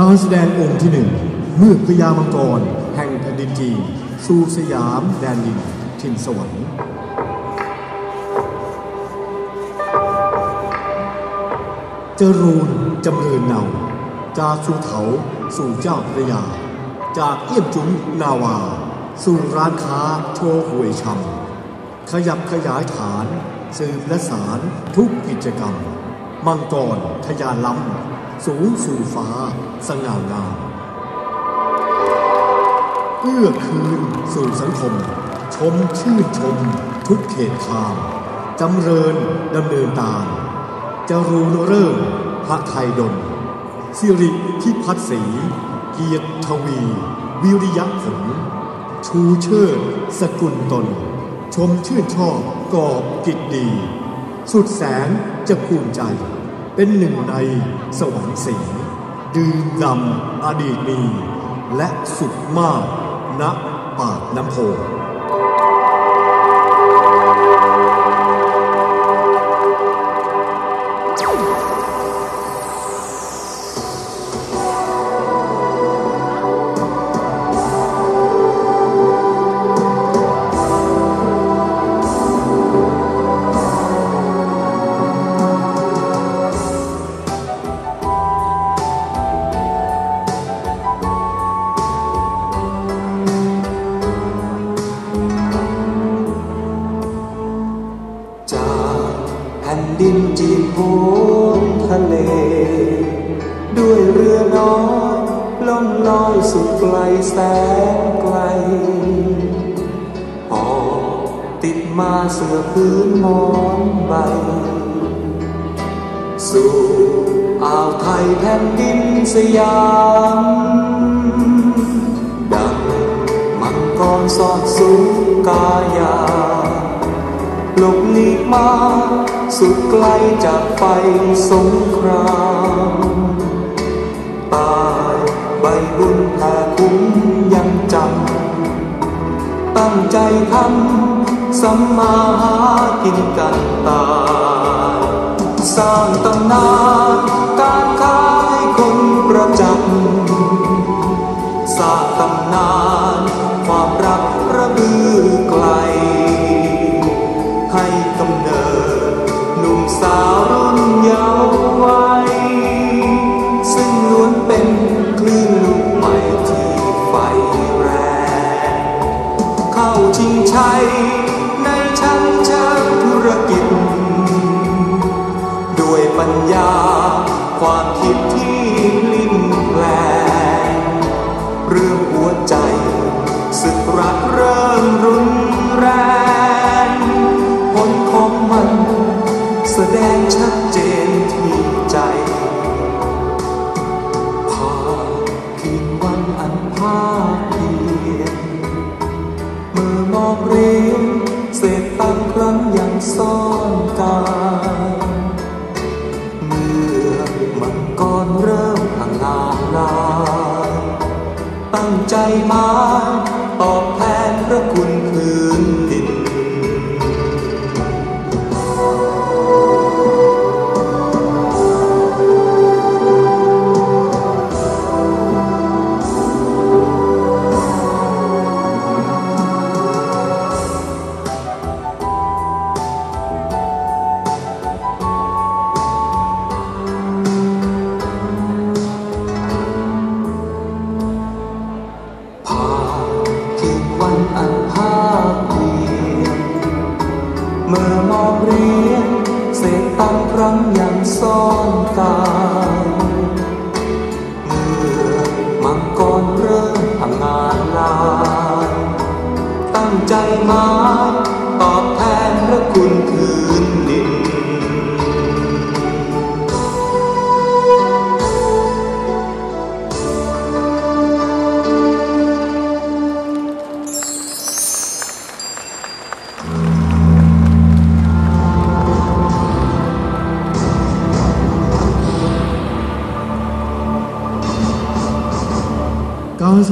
การแสดงองค์ที่หนึ่งเมื่อพญามังกร แห่งแผ่นดินจีนสู่สยามแดนดินถิ่นสวรรค์จรูนจำเริญเนาจากสุเถาสู่เจ้าพระยา จากเอี้ยมจุ้งนาวา สู่ร้านค้าโชว์หวยชำขยับขยายฐาน สืบและสารทุกกิจกรรม มังกรทยานล้ำ สูงสู่ฟ้า สง่างาม เอื้อคืนสู่สังคม ชมชื่นชม ทุกเขตทางจำเริญดำเนินตามจรูนเริ่มพระไทยดลสิริพิพัฒน์ศรีเกียรติทวี วิริยะผลชูเชิด สกุลตน ชมชื่นชอบกอบกิจดี สุดแสนจะภูมิใจ เป็นหนึ่งใน สวรรค์สีดื่มดำอดีตมี และสุขมากณปากน้ำโพ ดินจีนโพนทะเล ด้วยเรือน้อยล่องลอยสุดไกลแสนไกลออกติดมาเสื้อพื้นมอนใบ สู่อ่าวไทยแผ่นดินสยามดังมังกรสอดสูงกายา หลบหลีกมา สุดไกลจากไฟสงครามตายใบบุญแผ่คุ้มยังจำตั้งใจทำสัมมาหากินกันตายสร้างตำนาน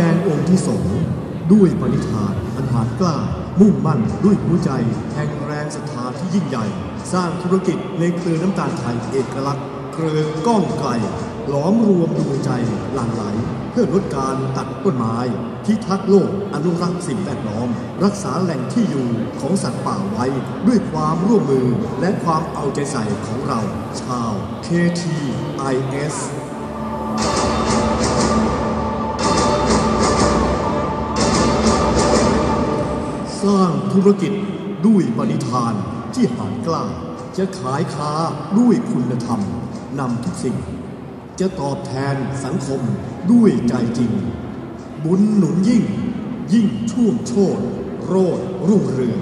ดงองค์ที่สองด้วยปณิธานอันหารกล้า มุ่งมั่นด้วยหัวใจแห่งแรงศรัทธาที่ยิ่งใหญ่ สร้างธุรกิจในเครือน้ำตาลไทยเอกลักษณ์เครือก้องไกลหลอมรวมดวงใจหลั่งไหล เพื่อลดการตัดต้นไม้พิทักโลกอนุรักษ์สิ่งแวดล้อม รักษาแหล่งที่อยู่ของสัตว์ป่าไว้ ด้วยความร่วมมือและความเอาใจใส่ของเรา ชาว KTIS สร้างธุรกิจด้วยปณิธานที่หารกล้า จะขายค้าด้วยคุณธรรมนำทุกสิ่ง จะตอบแทนสังคมด้วยใจจริง บุญหนุนยิ่ง ยิ่งช่วงโชดโรดรุ่งเรือง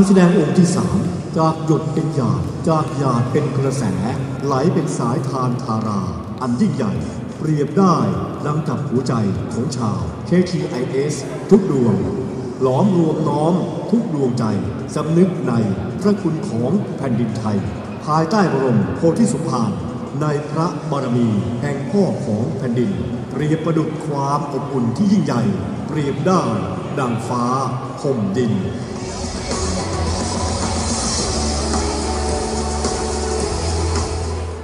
การแสดงองค์ที่สามจากหยดเป็นหยาดจากหยาดเป็นกระแส ไหลเป็นสายทานทารา อันยิ่งใหญ่ เปรียบได้ดังกับหัวใจของชาว KTIS ทุกดวง หลอมรวมน้อมทุกดวงใจสำนึกในพระคุณของแผ่นดินไทย ภายใต้บรมโพธิสุภาณในพระบารมีแห่งพ่อของแผ่นดิน เปรียบประดุจความอบอุ่นที่ยิ่งใหญ่ เปรียบได้ดังฟ้าห่มดิน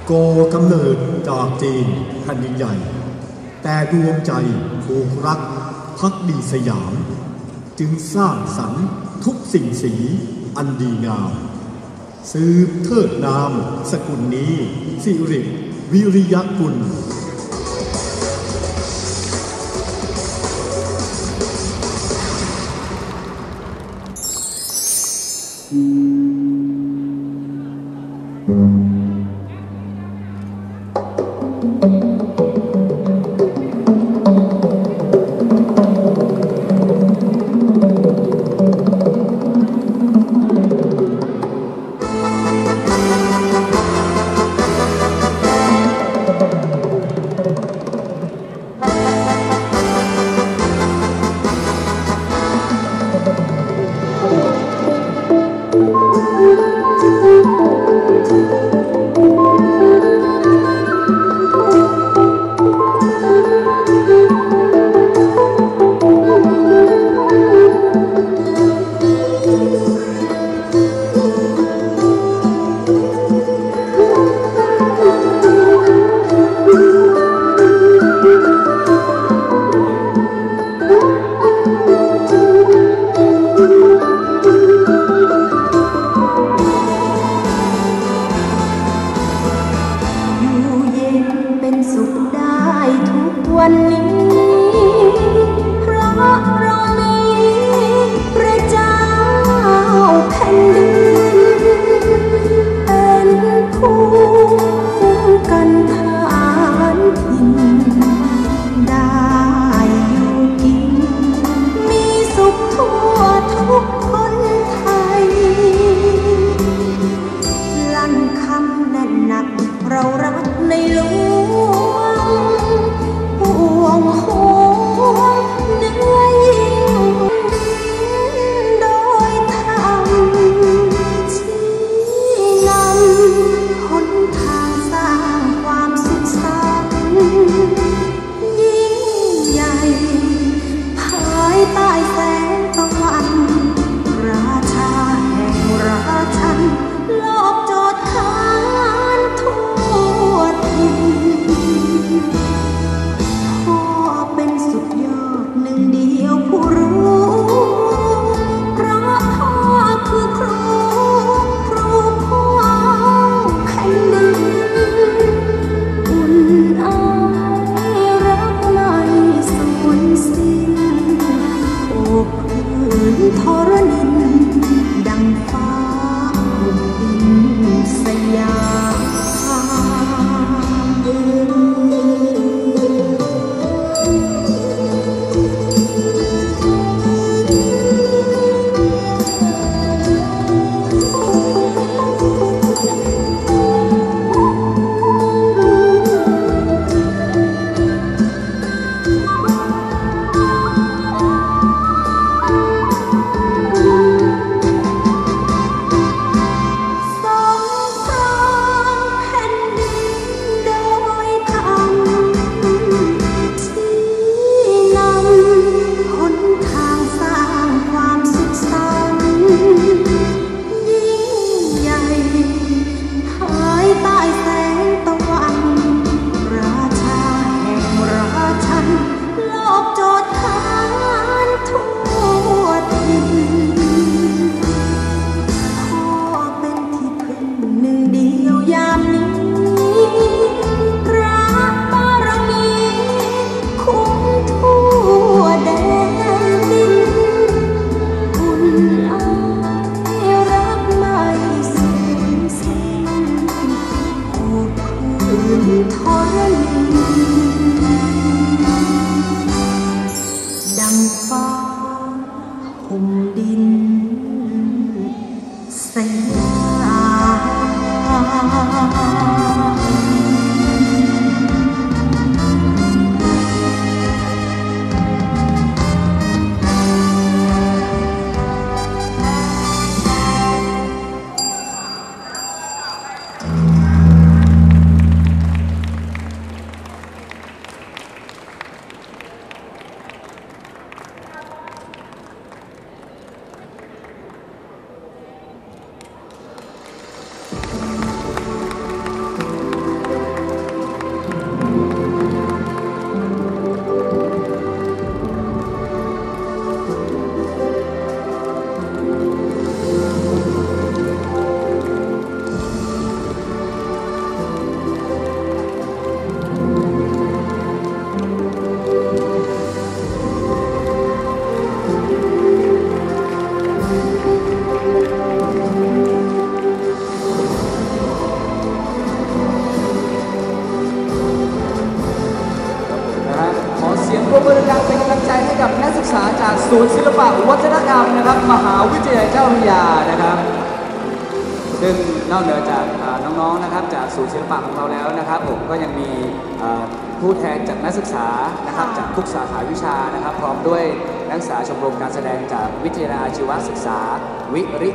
โกกำเนิดจากจีนแผ่นดินใหญ่ แต่ดวงใจผูกรักพักดีสยาม จึงสร้างสรรค์ทุกสิ่งสีอันดีงาม สืบเทิดนามสกุลนี้ สิริวิริยกุล ผู้แทนจากนักศึกษานะครับจากทุกสาขาวิชานะครับ พร้อมด้วยนักศึกษาชมรมการแสดงจากวิทยาลัยอาชีวศึกษาวิริ